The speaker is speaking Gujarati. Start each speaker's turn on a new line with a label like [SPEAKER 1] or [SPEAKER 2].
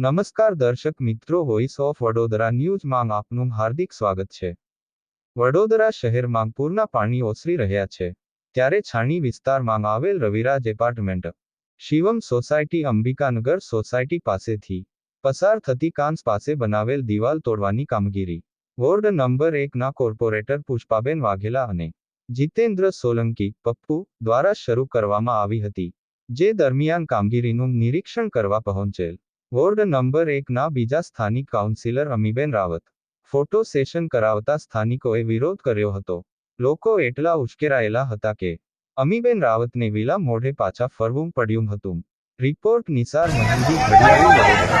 [SPEAKER 1] નમસ્કાર દર્શક મિત્રો વોઇસ ઓફ વડોદરા ન્યૂઝમાં આપનું હાર્દિક સ્વાગત છે. વડોદરા શહેરમાં પૂરના પાણી ઓસરી રહ્યા છે. ત્યારે છાણી વિસ્તારમાં આવેલ Raviraj apartment, Shivam society, Ambikanagar society પાસેથી પસાર થતી કાંસ પાસે બનાવેલ દિવાલ તોડવાની કામગીરી. વોર્ડ નંબર એકના કોર્પોરેટર પુષ્પાબેન વાઘેલા અને જીતેન્દ્ર સોલંકી, પપ્પુ દ્વારા શરૂ કરવામાં આવી હતી, જે દરમિયાન કામગીરીનું નિરીક્ષણ કરવા પહોંચેલ. વોર્ડ નંબર એકના બીજા સ્થાનિક councillor Amiben Rawat. Photo session કરાવતા સ્થાનિકોએ વિરોધ કર્યો હતો. લોકો એટલા ઉશ્કેરાયેલા હતા કે, અમીબેન રાવતને વિલા મોઢે પાછા ફરવું પડ્યું હતું. Report Nisar Mehndi Ghadiyali